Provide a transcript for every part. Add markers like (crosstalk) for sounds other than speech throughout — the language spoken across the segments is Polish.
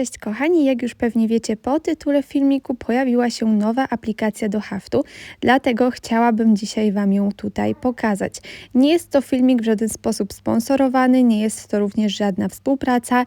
cześć kochani. Jak już pewnie wiecie po tytule filmiku pojawiła się nowa aplikacja do haftu, dlatego chciałabym dzisiaj Wam ją tutaj pokazać. Nie jest to filmik w żaden sposób sponsorowany, nie jest to również żadna współpraca.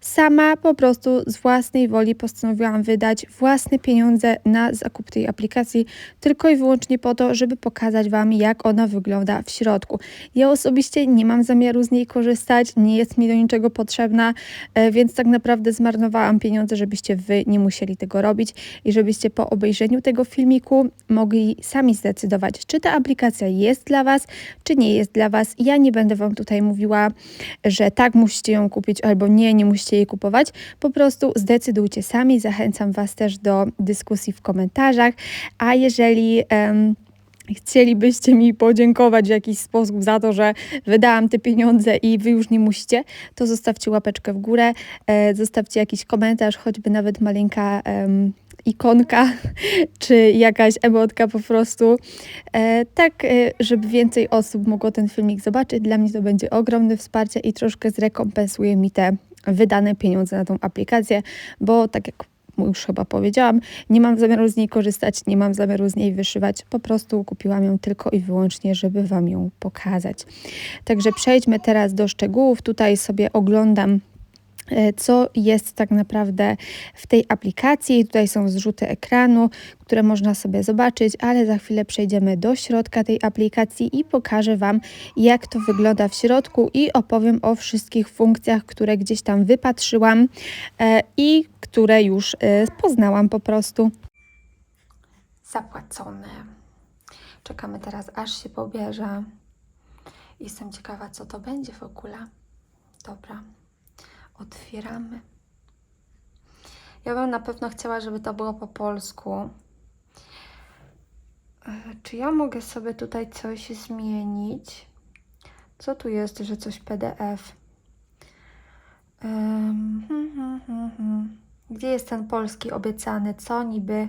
Sama po prostu z własnej woli postanowiłam wydać własne pieniądze na zakup tej aplikacji, tylko i wyłącznie po to, żeby pokazać Wam jak ona wygląda w środku. Ja osobiście nie mam zamiaru z niej korzystać, nie jest mi do niczego potrzebna, e, więc tak naprawdę zmarnowałam pieniądze, żebyście wy nie musieli tego robić i żebyście po obejrzeniu tego filmiku mogli sami zdecydować, czy ta aplikacja jest dla Was, czy nie jest dla Was. Ja nie będę Wam tutaj mówiła, że tak musicie ją kupić albo nie, nie musicie jej kupować. Po prostu zdecydujcie sami. Zachęcam Was też do dyskusji w komentarzach. A jeżeli. Um, chcielibyście mi podziękować w jakiś sposób za to, że wydałam te pieniądze i wy już nie musicie, to zostawcie łapeczkę w górę, e, zostawcie jakiś komentarz, choćby nawet maleńka ikonka, (laughs) czy jakaś emotka po prostu, e, tak e, żeby więcej osób mogło ten filmik zobaczyć. Dla mnie to będzie ogromne wsparcie i troszkę zrekompensuje mi te wydane pieniądze na tą aplikację, bo tak jak już chyba powiedziałam, nie mam zamiaru z niej korzystać, nie mam zamiaru z niej wyszywać, po prostu kupiłam ją tylko i wyłącznie, żeby Wam ją pokazać. Także przejdźmy teraz do szczegółów. Tutaj sobie oglądam co jest tak naprawdę w tej aplikacji. Tutaj są zrzuty ekranu, które można sobie zobaczyć, ale za chwilę przejdziemy do środka tej aplikacji i pokażę Wam, jak to wygląda w środku i opowiem o wszystkich funkcjach, które gdzieś tam wypatrzyłam e, i które już e, poznałam po prostu. Zapłacone. Czekamy teraz, aż się pobierze. Jestem ciekawa, co to będzie w ogóle. Dobra otwieramy. Ja bym na pewno chciała, żeby to było po polsku. E, czy ja mogę sobie tutaj coś zmienić? Co tu jest, że coś PDF? Hmm, hmm, hmm. Gdzie jest ten polski obiecany? Co niby?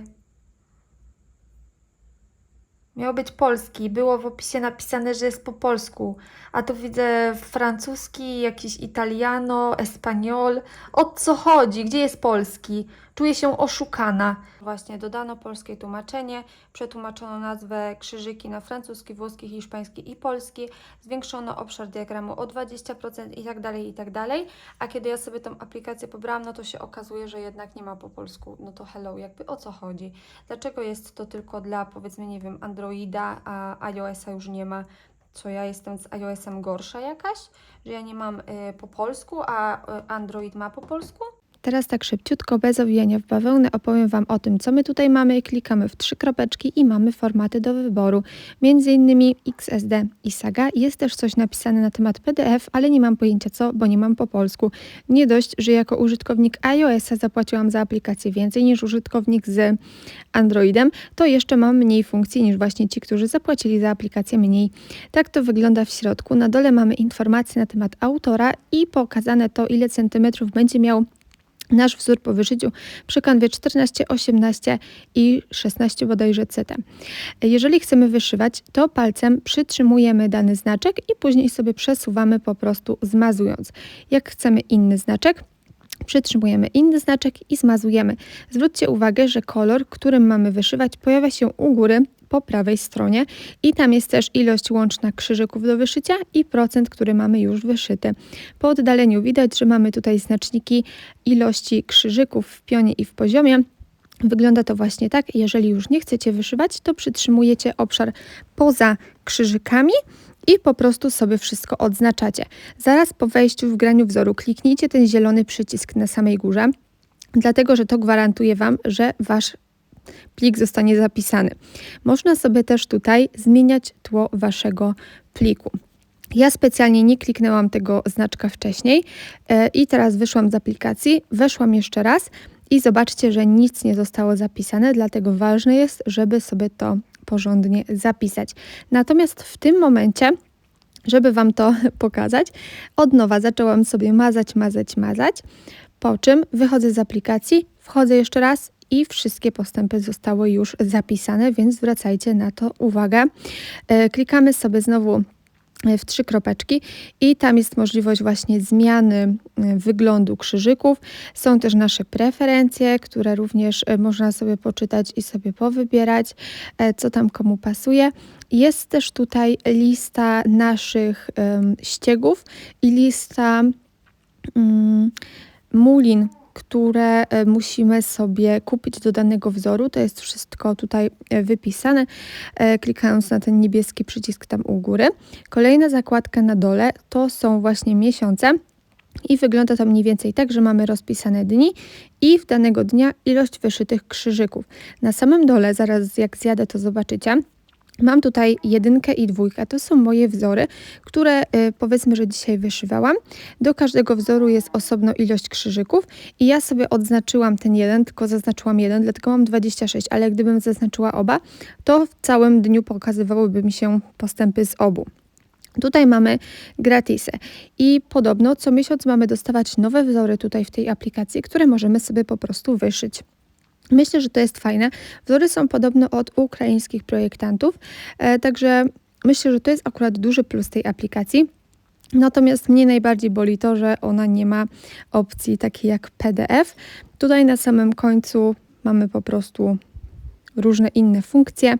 Miał być polski, było w opisie napisane, że jest po polsku, a tu widzę francuski, jakiś italiano, espanol. O co chodzi? Gdzie jest polski? Czuję się oszukana. Właśnie dodano polskie tłumaczenie, przetłumaczono nazwę krzyżyki na francuski, włoski, hiszpański i polski, zwiększono obszar diagramu o 20% i tak dalej, i tak dalej. A kiedy ja sobie tą aplikację pobrałam, no to się okazuje, że jednak nie ma po polsku. No to hello, jakby o co chodzi? Dlaczego jest to tylko dla powiedzmy, nie wiem, Androida, a iOS-a już nie ma? co ja jestem z iOS-em gorsza jakaś, że ja nie mam y, po polsku, a y, Android ma po polsku? Teraz tak szybciutko, bez owijania w bawełnę opowiem Wam o tym, co my tutaj mamy. Klikamy w trzy kropeczki i mamy formaty do wyboru, między innymi XSD i Saga. Jest też coś napisane na temat PDF, ale nie mam pojęcia co, bo nie mam po polsku. Nie dość, że jako użytkownik iOS-a zapłaciłam za aplikację więcej niż użytkownik z Androidem, to jeszcze mam mniej funkcji niż właśnie ci, którzy zapłacili za aplikację mniej. Tak to wygląda w środku. Na dole mamy informacje na temat autora i pokazane to, ile centymetrów będzie miał nasz wzór po wyszyciu przy kanwie 14, 18 i 16 bodajże CT. Jeżeli chcemy wyszywać, to palcem przytrzymujemy dany znaczek i później sobie przesuwamy po prostu zmazując. Jak chcemy inny znaczek, przytrzymujemy inny znaczek i zmazujemy. Zwróćcie uwagę, że kolor, którym mamy wyszywać, pojawia się u góry po prawej stronie i tam jest też ilość łączna krzyżyków do wyszycia i procent, który mamy już wyszyty. Po oddaleniu widać, że mamy tutaj znaczniki ilości krzyżyków w pionie i w poziomie. Wygląda to właśnie tak, jeżeli już nie chcecie wyszywać, to przytrzymujecie obszar poza krzyżykami i po prostu sobie wszystko odznaczacie. Zaraz po wejściu w graniu wzoru kliknijcie ten zielony przycisk na samej górze, dlatego że to gwarantuje Wam, że Wasz plik zostanie zapisany. Można sobie też tutaj zmieniać tło Waszego pliku. Ja specjalnie nie kliknęłam tego znaczka wcześniej e, i teraz wyszłam z aplikacji, weszłam jeszcze raz i zobaczcie, że nic nie zostało zapisane, dlatego ważne jest, żeby sobie to porządnie zapisać. Natomiast w tym momencie żeby Wam to (laughs) pokazać, od nowa zaczęłam sobie mazać, mazać, mazać, po czym wychodzę z aplikacji, wchodzę jeszcze raz i wszystkie postępy zostały już zapisane, więc zwracajcie na to uwagę. E, klikamy sobie znowu w trzy kropeczki i tam jest możliwość właśnie zmiany e, wyglądu krzyżyków. Są też nasze preferencje, które również e, można sobie poczytać i sobie powybierać, e, co tam komu pasuje. Jest też tutaj lista naszych ściegów i lista mm, mulin, które e, musimy sobie kupić do danego wzoru. To jest wszystko tutaj e, wypisane, e, klikając na ten niebieski przycisk tam u góry. Kolejna zakładka na dole to są właśnie miesiące. I wygląda to mniej więcej tak, że mamy rozpisane dni i w danego dnia ilość wyszytych krzyżyków. Na samym dole, zaraz jak zjadę, to zobaczycie. Mam tutaj jedynkę i dwójkę. To są moje wzory, które y, powiedzmy, że dzisiaj wyszywałam. Do każdego wzoru jest osobno ilość krzyżyków i ja sobie odznaczyłam ten jeden, tylko zaznaczyłam jeden, dlatego mam 26, ale gdybym zaznaczyła oba, to w całym dniu pokazywałyby mi się postępy z obu. Tutaj mamy gratisy i podobno co miesiąc mamy dostawać nowe wzory tutaj w tej aplikacji, które możemy sobie po prostu wyszyć. Myślę, że to jest fajne. Wzory są podobno od ukraińskich projektantów, e, także myślę, że to jest akurat duży plus tej aplikacji. Natomiast mnie najbardziej boli to, że ona nie ma opcji takiej jak PDF. Tutaj na samym końcu mamy po prostu różne inne funkcje.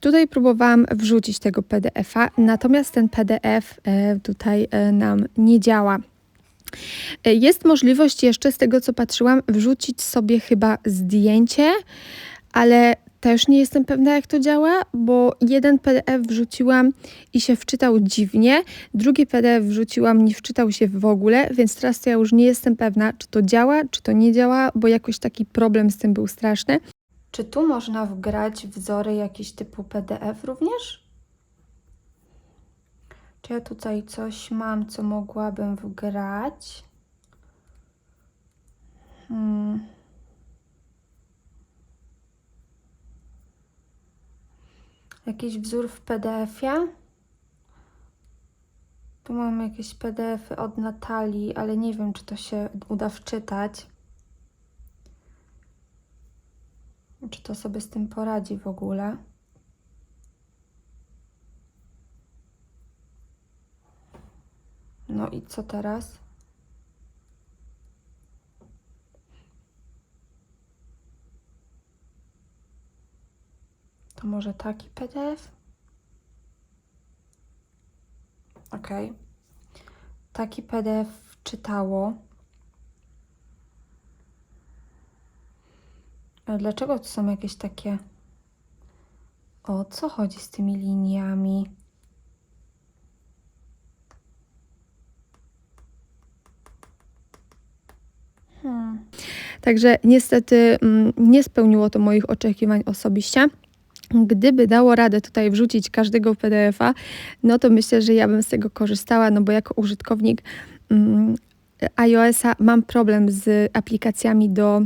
Tutaj próbowałam wrzucić tego PDF-a, natomiast ten PDF e, tutaj e, nam nie działa. E, Jest możliwość jeszcze, z tego co patrzyłam, wrzucić sobie chyba zdjęcie, ale też nie jestem pewna, jak to działa, bo jeden PDF wrzuciłam i się wczytał dziwnie, drugi PDF wrzuciłam, nie wczytał się w ogóle, więc teraz to ja już nie jestem pewna, czy to działa, czy to nie działa, bo jakoś taki problem z tym był straszny. Czy tu można wgrać wzory jakiś typu PDF również? Czy ja tutaj coś mam, co mogłabym wgrać? Hmm. Jakiś wzór w PDF-ie? Tu mam jakieś PDF-y od Natalii, ale nie wiem, czy to się uda wczytać. Czy to sobie z tym poradzi w ogóle? No i co teraz? To może taki PDF? Ok. Taki PDF czytało. Dlaczego tu są jakieś takie. O co chodzi z tymi liniami? Hmm. Także niestety mm, nie spełniło to moich oczekiwań osobiście. Gdyby dało radę tutaj wrzucić każdego PDF-a, no to myślę, że ja bym z tego korzystała, no bo jako użytkownik mm, iOS-a mam problem z aplikacjami do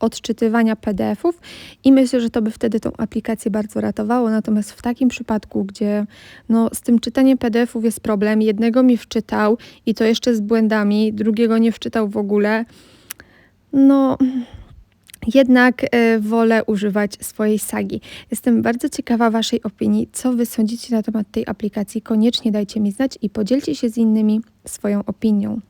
odczytywania PDF-ów i myślę, że to by wtedy tą aplikację bardzo ratowało. Natomiast w takim przypadku, gdzie no, z tym czytaniem PDF-ów jest problem, jednego mi wczytał i to jeszcze z błędami, drugiego nie wczytał w ogóle, no jednak e, wolę używać swojej sagi. Jestem bardzo ciekawa Waszej opinii. Co Wy sądzicie na temat tej aplikacji? Koniecznie dajcie mi znać i podzielcie się z innymi swoją opinią.